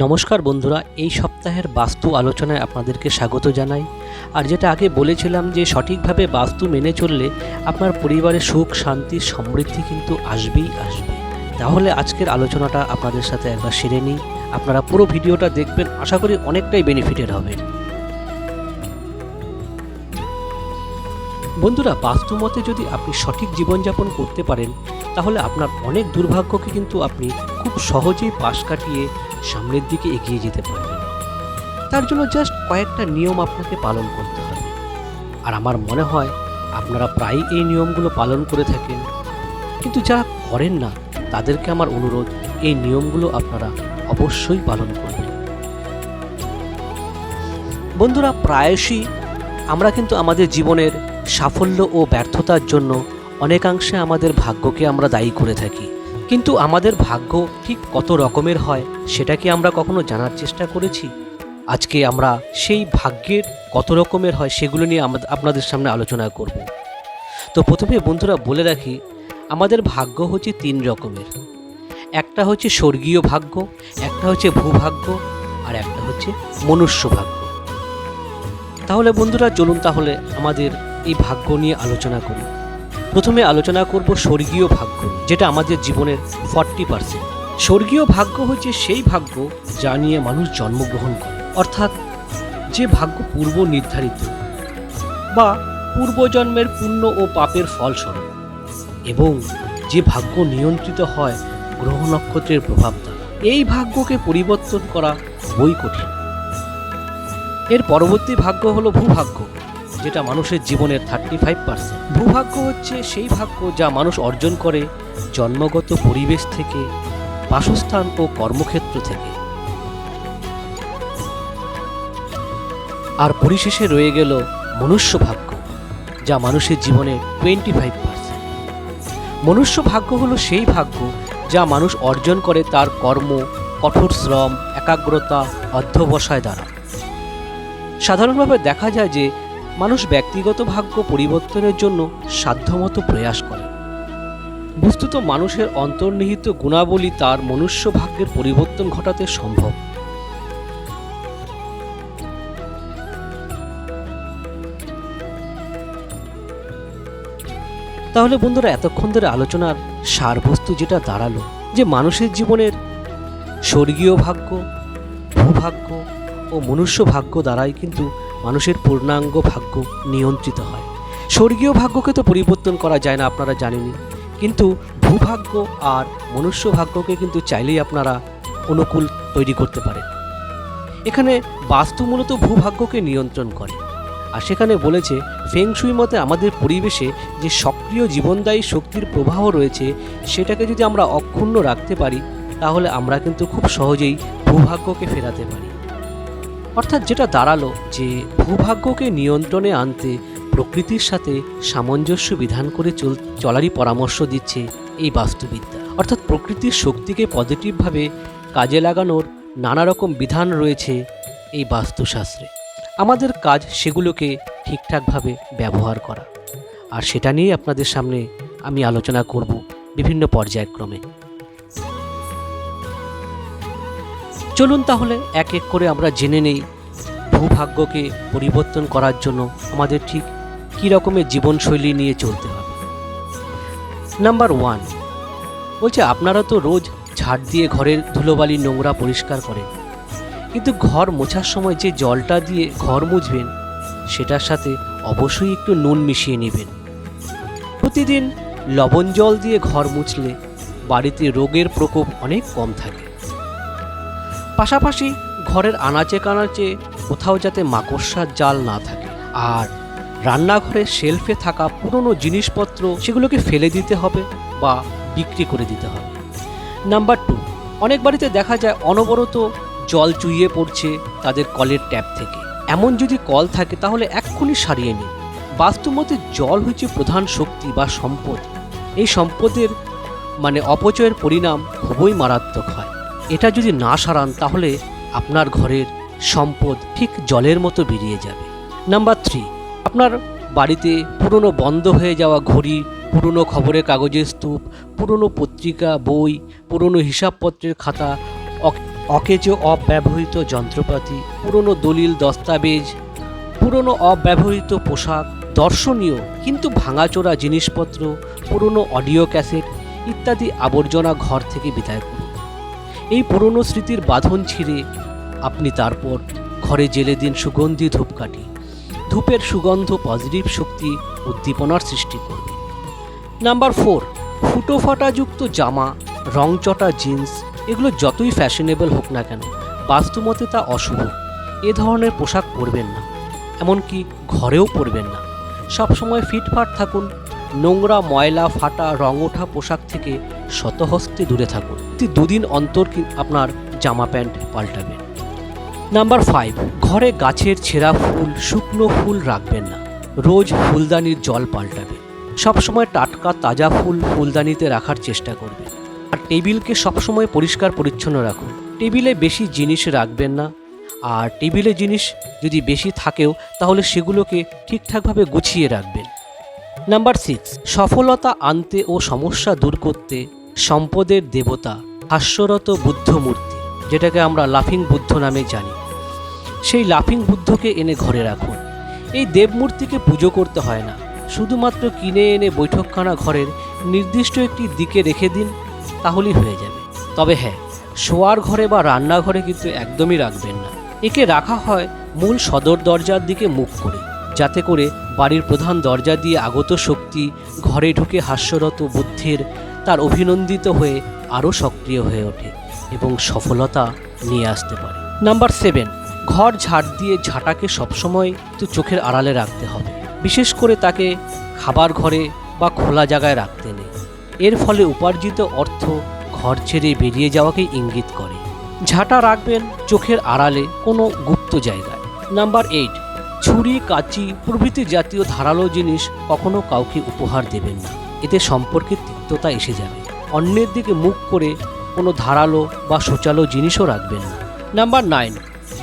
নমস্কার বন্ধুরা, এই সপ্তাহের বাস্তু আলোচনায় আপনাদেরকে স্বাগত জানাই। আর যেটা আগে বলেছিলাম যে সঠিকভাবে বাস্তু মেনে চললে আপনার পরিবারে সুখ, শান্তি, সমৃদ্ধি কিন্তু আসবেই আসবে। তাহলে আজকের আলোচনাটা আপনাদের সাথে একবার সেরে নিই। আপনারা পুরো ভিডিওটা দেখবেন, আশা করি অনেকটাই বেনিফিটেড হবে। বন্ধুরা, বাস্তু মতে যদি আপনি সঠিক জীবনযাপন করতে পারেন তাহলে আপনার অনেক দুর্ভাগ্যকে কিন্তু আপনি খুব সহজেই পাশ কাটিয়ে সামনের দিকে এগিয়ে যেতে পারবেন। তার জন্য জাস্ট কয়েকটা নিয়ম আপনাকে পালন করতে হবে। আর আমার মনে হয় আপনারা প্রায়ই এই নিয়মগুলো পালন করে থাকেন। কিন্তু যারা করেন না, তাদেরকে আমার অনুরোধ, এই নিয়মগুলো আপনারা অবশ্যই পালন করবেন। বন্ধুরা, প্রায়শই আমরা কিন্তু আমাদের জীবনের সাফল্য ও ব্যর্থতার জন্য অনেকাংশে আমাদের ভাগ্যকে আমরা দায়ী করে থাকি। কিন্তু আমাদের ভাগ্য ঠিক কত রকমের হয় সেটা কি আমরা কখনো জানার চেষ্টা করেছি? আজকে আমরা সেই ভাগ্যের কত রকমের হয়, সেগুলো নিয়ে আপনাদের সামনে আলোচনা করব। তো প্রথমে বন্ধুরা বলে রাখি, আমাদের ভাগ্য হচ্ছে তিন রকমের। একটা হচ্ছে স্বর্গীয় ভাগ্য, একটা হচ্ছে ভূভাগ্য, আর একটা হচ্ছে মনুষ্য ভাগ্য। তাহলে বন্ধুরা চলুন তাহলে আমাদের এই ভাগ্য নিয়ে আলোচনা করি। প্রথমে আলোচনা করব স্বর্গীয় ভাগ্য, যেটা আমাদের জীবনের ফর্টি পার্সেন্ট স্বর্গীয় ভাগ্য হচ্ছে সেই ভাগ্য যা নিয়ে মানুষ জন্মগ্রহণ করে। অর্থাৎ যে ভাগ্য পূর্ব নির্ধারিত বা পূর্বজন্মের পুণ্য ও পাপের ফলস্বরূপ, এবং যে ভাগ্য নিয়ন্ত্রিত হয় গ্রহ নক্ষত্রের প্রভাব দ্বারা। এই ভাগ্যকে পরিবর্তন করা বই কঠিন। এর পরবর্তী ভাগ্য হলো ভূভাগ্য। যেটা মানুষের জীবনের থার্টি ফাইভ পার্সেন্ট ভূভাগ্য হচ্ছে সেই ভাগ্য যা মানুষ অর্জন করে জন্মগত পরিবেশ থেকে, বাসস্থান ও কর্মক্ষেত্র থেকে। আর পরিশেষে রয়ে গেল মনুষ্য ভাগ্য, যা মানুষের জীবনে টোয়েন্টি ফাইভ পার্সেন্ট মনুষ্য ভাগ্য হলো সেই ভাগ্য যা মানুষ অর্জন করে তার কর্ম, কঠোর শ্রম, একাগ্রতা, অধ্যবসায় দ্বারা। সাধারণভাবে দেখা যায় যে মানুষ ব্যক্তিগত ভাগ্য পরিবর্তনের জন্য সাধ্যমতো প্রয়াস করে। বস্তুত মানুষের অন্তর্নিহিত গুণাবলী তার মনুষ্য ভাগ্যের পরিবর্তন ঘটাতে সম্ভব। তাহলে বন্ধুরা, এতক্ষণ ধরে আলোচনার সারবস্তু যেটা দাঁড়াল, যে মানুষের জীবনের স্বর্গীয় ভাগ্য, ভূভাগ্য ও মনুষ্য ভাগ্য দ্বারাই কিন্তু মানুষের পূর্ণাঙ্গ ভাগ্য নিয়ন্ত্রিত হয়। স্বর্গীয় ভাগ্যকে তো পরিবর্তন করা যায় না, আপনারা জানেনই। কিন্তু ভূভাগ্য আর মনুষ্য ভাগ্যকে কিন্তু চাইলেই আপনারা অনুকূল তৈরি করতে পারেন। এখানে বাস্তু মূলত ভূভাগ্যকে নিয়ন্ত্রণ করে। আর সেখানে বলেছে ফেংশুই মতে আমাদের পরিবেশে যে সক্রিয় জীবনদায়ী শক্তির প্রবাহ রয়েছে, সেটাকে যদি আমরা অক্ষুণ্ণ রাখতে পারি, তাহলে আমরা কিন্তু খুব সহজেই ভূভাগ্যকে ফেরাতে পারি। অর্থাৎ যেটা দাঁড়াল যে ভূভাগ্যকে নিয়ন্ত্রণে আনতে প্রকৃতির সাথে সামঞ্জস্য বিধান করে চল চলারই পরামর্শ দিচ্ছে এই বাস্তুবিদ্যা। অর্থাৎ প্রকৃতির শক্তিকে পজিটিভভাবে কাজে লাগানোর নানা রকম বিধান রয়েছে এই বাস্তুশাস্ত্রে। আমাদের কাজ সেগুলোকে ঠিকঠাকভাবে ব্যবহার করা। আর সেটা নিয়ে আপনাদের সামনে আমি আলোচনা করব বিভিন্ন পর্যায়ক্রমে। চলুন তাহলে এক এক করে আমরা জেনে নেই ভূভাগ্যকে পরিবর্তন করার জন্য আমাদের ঠিক কী রকমের জীবনশৈলী নিয়ে চলতে হবে। নাম্বার ওয়ান বলছে আপনারা তো রোজ ঝাড় দিয়ে ঘরের ধুলোবালি নোংরা পরিষ্কার করেন, কিন্তু ঘর মোছার সময় যে জলটা দিয়ে ঘর মুছবেন, সেটার সাথে অবশ্যই একটু নুন মিশিয়ে নেবেন। প্রতিদিন লবণ জল দিয়ে ঘর মুছলে বাড়িতে রোগের প্রকোপ অনেক কম থাকে। পাশাপাশি ঘরের আনাচে কানাচে কোথাও যাতে মাকড়সার জাল না থাকে। আর রান্নাঘরের শেলফে থাকা পুরনো জিনিসপত্র সেগুলোকে ফেলে দিতে হবে বা বিক্রি করে দিতে হবে। নাম্বার টু অনেক বাড়িতে দেখা যায় অনবরত জল চুইয়ে পড়ছে তাদের কলের ট্যাপ থেকে। এমন যদি কল থাকে তাহলে এক্ষুনি সারিয়ে নিন। বাস্তুমতে জল হচ্ছে প্রধান শক্তি বা সম্পদ। এই সম্পদের মানে অপচয়ের পরিণাম খুবই মারাত্মক হয়। এটা যদি না সারান, তাহলে আপনার ঘরের সম্পদ ঠিক জলের মতো বেরিয়ে যাবে। নাম্বার থ্রি আপনার বাড়িতে পুরনো বন্ধ হয়ে যাওয়া ঘড়ি, পুরনো খবরের কাগজের স্তূপ, পুরনো পত্রিকা, বই, পুরনো হিসাবপত্রের খাতা, অক- অকেজো অব্যবহৃত যন্ত্রপাতি, পুরনো দলিল দস্তাবেজ, পুরনো অব্যবহৃত পোশাক, দর্শনীয় কিন্তু ভাঙাচোরা জিনিসপত্র, পুরনো অডিও ক্যাসেট ইত্যাদি আবর্জনা ঘর থেকে বিদায় করুন। এই পুরনো স্মৃতির বাঁধন ছিঁড়ে আপনি তারপর ঘরে জেলে দিন সুগন্ধি ধূপকাঠি। ধূপের সুগন্ধ পজিটিভ শক্তি উদ্দীপনার সৃষ্টি করবে। নাম্বার ফোর ফুটো ফাটাযুক্ত জামা, রংচটা জিন্স এগুলো যতই ফ্যাশনেবল হোক না কেন, বাস্তুমতে তা অশুভ। এ ধরনের পোশাক পরবেন না, এমনকি ঘরেও পরবেন না। সবসময় ফিটফাট থাকুন, নোংরা ময়লা, ফাটা রং ওঠা পোশাক থেকে শতহস্তে দূরে থাকুন। দুদিন অন্তর আপনার জামা প্যান্ট পাল্টাবেন নাম্বার ফাইভ, ঘরে গাছের ছেঁড়া ফুল, শুকনো ফুল রাখবেন না। রোজ ফুলদানির জল পাল্টাবে সবসময় টাটকা, তাজা ফুল ফুলদানিতে রাখার চেষ্টা করবেন। আর টেবিলকে সবসময় পরিষ্কার, পরিচ্ছন্ন রাখুন। টেবিলে বেশি জিনিস রাখবেন না। আর টেবিলে জিনিস যদি বেশি থাকেও, তাহলে সেগুলোকে ঠিকঠাকভাবে গুছিয়ে রাখবেন। নাম্বার সিক্স, সফলতা আনতে ও সমস্যা দূর করতে সম্পদের দেবতা, হাস্যরত বুদ্ধ মূর্তি যেটাকে আমরা লাফিং বুদ্ধ নামে জানি। সেই লাফিং বুদ্ধকে এনে ঘরে রাখুন। এই দেবমূর্তিকে পুজো করতে হয় না। শুধুমাত্র কিনে এনে বৈঠকখানা ঘরের নির্দিষ্ট একটি দিকে রেখে দিন, তাহলেই হয়ে যাবে। তবে হ্যাঁ শোয়ার ঘরে বা রান্নাঘরে কিন্তু একদমই রাখবেন না। একে রাখা হয় মূল সদর দরজার দিকে মুখ করে, যাতে করে বাড়ির প্রধান দরজা দিয়ে আগত শক্তি ঘরে ঢুকে হাস্যরত বুদ্ধের তার অভিনন্দিত হয়ে আরও সক্রিয় হয়ে ওঠে এবং সফলতা নিয়ে আসতে পারে। নাম্বার সেভেন, ঘর ঝাড় দিয়ে ঝাঁটাকে সবসময় তো চোখের আড়ালে রাখতে হবে। বিশেষ করে তাকে খাবার ঘরে বা খোলা জায়গায় রাখতে নেই। এর ফলে উপার্জিত অর্থ ঘর ছেড়ে বেরিয়ে যাওয়াকে ইঙ্গিত করে। ঝাঁটা রাখবেন চোখের আড়ালে কোনো গুপ্ত জায়গায়। নাম্বার এইট, ছুরি, কাঁচি প্রভৃতি জাতীয় ধারালো জিনিস কখনো কাউকে উপহার দেবেন না। এতে সম্পর্কে তিক্ততা এসে যাবে। অন্যের দিকে মুখ করে কোনো ধারালো বা সোচালো জিনিসও রাখবেন না। নাম্বার নাইন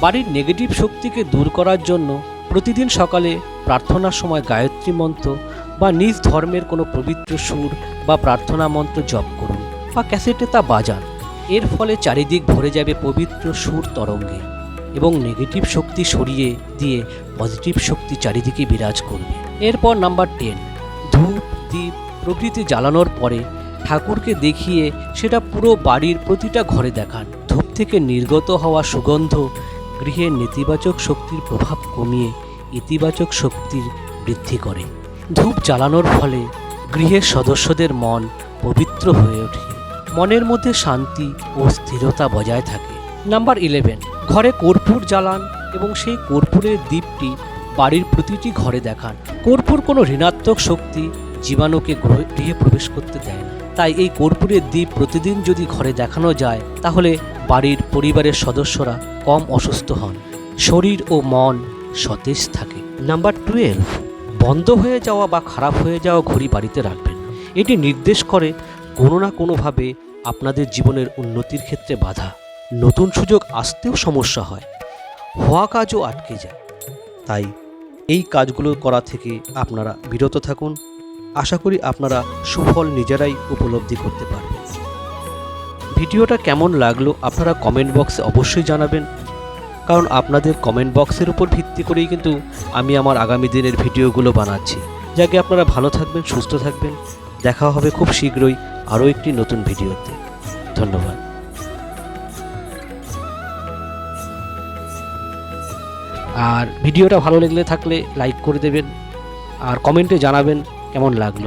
বাড়ির নেগেটিভ শক্তিকে দূর করার জন্য প্রতিদিন সকালে প্রার্থনার সময় গায়ত্রী মন্ত্র বা নিজ ধর্মের কোনো পবিত্র সুর বা প্রার্থনা মন্ত্র জপ করুন বা ক্যাসেটে তা বাজান। এর ফলে চারিদিক ভরে যাবে পবিত্র সুর তরঙ্গে এবং নেগেটিভ শক্তি সরিয়ে দিয়ে পজিটিভ শক্তি চারিদিকে বিরাজ করবে। এরপর নাম্বার টেন ধূপ দ্বীপ প্রভৃতি জ্বালানোর পরে ঠাকুরকে দেখিয়ে সেটা পুরো বাড়ির প্রতিটা ঘরে দেখান। ধূপ থেকে নির্গত হওয়া সুগন্ধ গৃহের নেতিবাচক শক্তির প্রভাব কমিয়ে ইতিবাচক শক্তির বৃদ্ধি করে। ধূপ জ্বালানোর ফলে গৃহের সদস্যদের মন পবিত্র হয়ে ওঠে। মনের মধ্যে শান্তি ও স্থিরতা বজায় থাকে। নাম্বার ইলেভেন, ঘরে কর্পূর জ্বালান এবং সেই কর্পূরের দ্বীপটি বাড়ির প্রতিটি ঘরে দেখান। কর্পূর কোনো ঋণাত্মক শক্তি জীবাণুকে গৃহে প্রবেশ করতে দেয় না। তাই এই কর্পূরের দ্বীপ প্রতিদিন যদি ঘরে দেখানো যায়, তাহলে বাড়ির পরিবারের সদস্যরা কম অসুস্থ হন। শরীর ও মন সতেজ থাকে। নাম্বার টুয়েলভ, বন্ধ হয়ে যাওয়া বা খারাপ হয়ে যাওয়া ঘড়ি বাড়িতে রাখবেন। এটি নির্দেশ করে কোনো না কোনোভাবে আপনাদের জীবনের উন্নতির ক্ষেত্রে বাধা। নতুন সুযোগ আসতেও সমস্যা হয়। হওয়া কাজও আটকে যায়। তাই এই কাজগুলো করা থেকে আপনারা বিরত থাকুন। আশা করি আপনারা সুফল নিজেরাই উপলব্ধি করতে পারবেন। ভিডিওটা কেমন লাগল আপনারা কমেন্ট বক্সে অবশ্যই জানাবেন। কারণ আপনাদের কমেন্ট বক্সের উপর ভিত্তি করেই কিন্তু আমি আমার আগামী দিনের ভিডিওগুলো বানাচ্ছি। যাকে আপনারা ভালো থাকবেন, সুস্থ থাকবেন। দেখা হবে খুব শীঘ্রই আরও একটি নতুন ভিডিওতে। ধন্যবাদ। আর ভিডিওটা ভালো লাগলে থাকলে লাইক করে দেবেন। আর কমেন্টে জানাবেন কেমন লাগল?